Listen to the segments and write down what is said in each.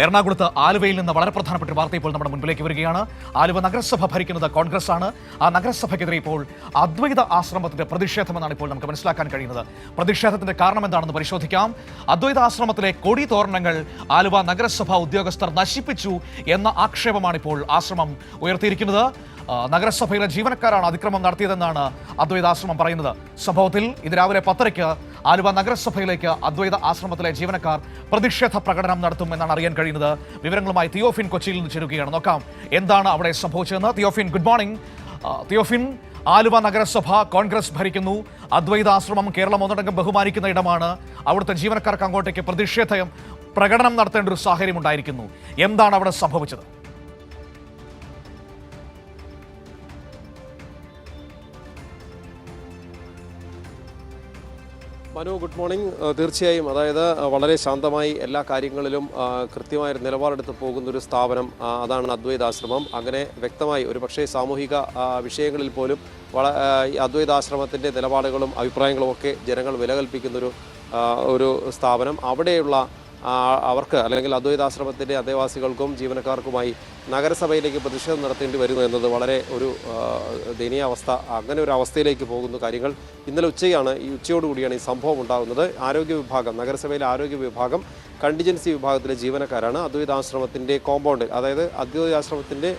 എറണാകുളത്ത് ആലുവയിൽ നിന്ന് വളരെ പ്രധാനപ്പെട്ട വാർത്ത ഇപ്പോൾ നമ്മുടെ മുൻപിലേക്ക് വരികയാണ്. ആലുവ നഗരസഭ ഭരിക്കുന്നത് കോൺഗ്രസ് ആണ് ആ നഗരസഭയ്ക്കെതിരെ ഇപ്പോൾ അദ്വൈത ആശ്രമത്തിന്റെ പ്രതിഷേധമെന്നാണ് ഇപ്പോൾ നമുക്ക് മനസ്സിലാക്കാൻ കഴിയുന്നത്. പ്രതിഷേധത്തിന്റെ കാരണം എന്താണെന്ന് പരിശോധിക്കാം. അദ്വൈത ആശ്രമത്തിലെ കൊടി തോരണങ്ങൾ ആലുവ നഗരസഭ ഉദ്യോഗസ്ഥർ നശിപ്പിച്ചു എന്ന ആക്ഷേപമാണ് ഇപ്പോൾ ആശ്രമം ഉയർത്തിയിരിക്കുന്നത്. നഗരസഭയിലെ ജീവനക്കാരാണ് അതിക്രമം നടത്തിയതെന്നാണ് അദ്വൈത ആശ്രമം പറയുന്നത്. സംഭവത്തിൽ ഇത് രാവിലെ പത്തരയ്ക്ക് ആലുവ നഗരസഭയിലേക്ക് അദ്വൈത ആശ്രമത്തിലെ ജീവനക്കാർ പ്രതിഷേധ പ്രകടനം നടത്തുമെന്നാണ് അറിയാൻ കഴിയുന്നത്. വിവരങ്ങളുമായി തിയോഫിൻ കൊച്ചിയിൽ നിന്ന് ചേരുകയാണ്. നോക്കാം എന്താണ് അവിടെ സംഭവിച്ചതെന്ന്. തിയോഫിൻ ഗുഡ് മോർണിംഗ് തിയോഫിൻ ആലുവ നഗരസഭ കോൺഗ്രസ് ഭരിക്കുന്നു. അദ്വൈതാശ്രമം കേരളം ഒന്നടങ്കം ബഹുമാനിക്കുന്ന ഇടമാണ്. അവിടുത്തെ ജീവനക്കാർക്ക് അങ്ങോട്ടേക്ക് പ്രതിഷേധം പ്രകടനം നടത്തേണ്ട ഒരു സാഹചര്യം ഉണ്ടായിരിക്കുന്നു. എന്താണ് അവിടെ സംഭവിച്ചത്? Manu good morning. തീർച്ചയായും അതായത് വളരെ ശാന്തമായി എല്ലാ കാര്യങ്ങളിലും കൃത്യമായ നിലപാടെടുത്ത് പോകുന്ന ഒരു സ്ഥാപനം അതാണ് അദ്വൈതാശ്രമം. അങ്ങനെ വ്യക്തമായി ഒരു പക്ഷേ സാമൂഹിക വിഷയങ്ങളിൽ പോലും വള അദ്വൈതാശ്രമത്തിന്റെ നിലപാടുകളും അഭിപ്രായങ്ങളും ഒക്കെ ജനങ്ങൾ വില കൽപ്പിക്കുന്നൊരു ഒരു സ്ഥാപനം. അവിടെയുള്ള അവർക്ക് അല്ലെങ്കിൽ അദ്വൈതാശ്രമത്തിന്റെ അധിവാസികൾക്കും ജീവനക്കാർക്കുമായി നഗരസഭയിലേക്ക് പ്രതിഷേധം നടത്തേണ്ടി വരുന്നു എന്നത് വളരെ ഒരു ദയനീയ അവസ്ഥ. അങ്ങനെ ഒരു അവസ്ഥയിലേക്ക് പോകുന്നു കാര്യങ്ങൾ ഇന്നലെ ഉച്ചയാണ് ഈ ഉച്ചയോടുകൂടിയാണ് ഈ സംഭവം ഉണ്ടാകുന്നത്. ആരോഗ്യ വിഭാഗം നഗരസഭയിലെ ആരോഗ്യ വിഭാഗം കണ്ടിജൻസി വിഭാഗത്തിലെ ജീവനക്കാരാണ് അദ്വൈതാശ്രമത്തിന്റെ കോമ്പൗണ്ട് അതായത് അദ്വൈതാശ്രമത്തിന്റെ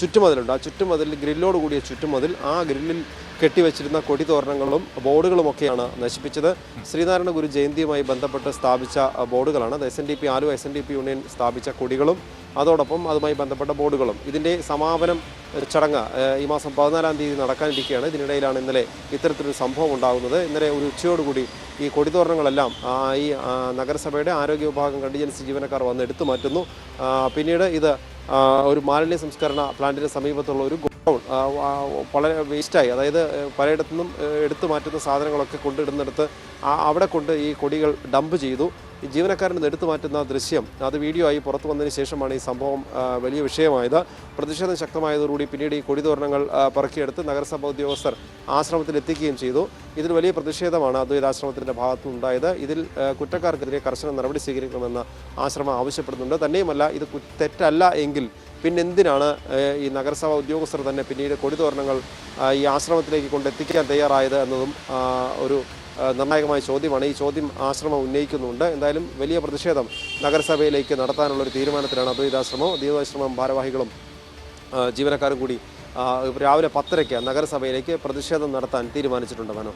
ചുറ്റുമതിലുണ്ട്. ആ ചുറ്റുമതിൽ ഗ്രില്ലോട് കൂടിയ ചുറ്റുമതിൽ ആ ഗ്രില്ലിൽ കെട്ടിവെച്ചിരുന്ന കൊടിതോരണങ്ങളും ബോർഡുകളുമൊക്കെയാണ് നശിപ്പിച്ചത്. ശ്രീനാരായണ ഗുരു ജയന്തിയുമായി ബന്ധപ്പെട്ട് സ്ഥാപിച്ച ബോർഡുകളാണ്. S N D P Aluva S N D P union സ്ഥാപിച്ച കൊടികളും അതോടൊപ്പം അതുമായി ബന്ധപ്പെട്ട ബോർഡുകളും. ഇതിന്റെ സമാപനം ചടങ്ങ് ഈ മാസം പതിനാലാം തീയതി നടക്കാനിരിക്കുകയാണ്. ഇതിനിടയിലാണ് ഇന്നലെ ഇത്തരത്തിലൊരു സംഭവം ഉണ്ടാകുന്നത്. ഇന്നലെ ഒരു ഉച്ചയോടുകൂടി ഈ കൊടിതോരണങ്ങളെല്ലാം ഈ നഗരസഭയുടെ ആരോഗ്യ വിഭാഗം കണ്ടിജൻസി ജീവനക്കാർ വന്ന് എടുത്തു മാറ്റുന്നു. പിന്നീട് ഇത് ഒരു മാലിന്യ സംസ്കരണ പ്ലാന്റിന് സമീപത്തുള്ള ഒരു ഗോഡൗൺ വളരെ വേസ്റ്റായി അതായത് പലയിടത്തുനിന്നും പലയിടത്തു നിന്നും എടുത്തു മാറ്റുന്ന സാധനങ്ങളൊക്കെ കൊണ്ടിടുന്നിടത്ത് അവിടെ കൊണ്ട് ഈ കൊടികൾ ഡംപ് ചെയ്തു. ഈ ജീവനക്കാരൻ ഇത് എടുത്തു മാറ്റുന്ന ദൃശ്യം അത് വീഡിയോ ആയി പുറത്തു വന്നതിന് ശേഷമാണ് ഈ സംഭവം വലിയ വിഷയമായത്. പ്രതിഷേധം ശക്തമായതോടുകൂടി പിന്നീട് ഈ കൊടിതോരണങ്ങൾ പറക്കിയെടുത്ത് നഗരസഭാ ഉദ്യോഗസ്ഥർ ആശ്രമത്തിൽ എത്തിക്കുകയും ചെയ്തു. ഇതിൽ വലിയ പ്രതിഷേധമാണ് അദ്വൈതാശ്രമത്തിന്റെ ഭാഗത്തു ഉണ്ടായത്. ഇതിൽ കുറ്റക്കാർക്കെതിരെ കർശന നടപടി സ്വീകരിക്കണമെന്ന് ആശ്രമം ആവശ്യപ്പെടുന്നുണ്ട്. തന്നെയുമല്ല ഇത് തെറ്റല്ല എങ്കിൽ പിന്നെന്തിനാണ് ഈ നഗരസഭാ ഉദ്യോഗസ്ഥർ തന്നെ പിന്നീട് കൊടിതോരണങ്ങൾ ഈ ആശ്രമത്തിലേക്ക് കൊണ്ടെത്തിക്കാൻ തയ്യാറായത് എന്നതും ഒരു നിർണായകമായ ചോദ്യമാണ്. ഈ ചോദ്യം ആശ്രമം ഉന്നയിക്കുന്നുണ്ട്. എന്തായാലും വലിയ പ്രതിഷേധം നഗരസഭയിലേക്ക് നടത്താനുള്ള ഒരു തീരുമാനത്തിലാണ് അദ്വൈതാശ്രമം. അദ്വൈതാശ്രമം ഭാരവാഹികളും ജീവനക്കാരും കൂടി രാവിലെ പത്തരയ്ക്ക് നഗരസഭയിലേക്ക് പ്രതിഷേധം നടത്താൻ തീരുമാനിച്ചിട്ടുണ്ട് മനോ.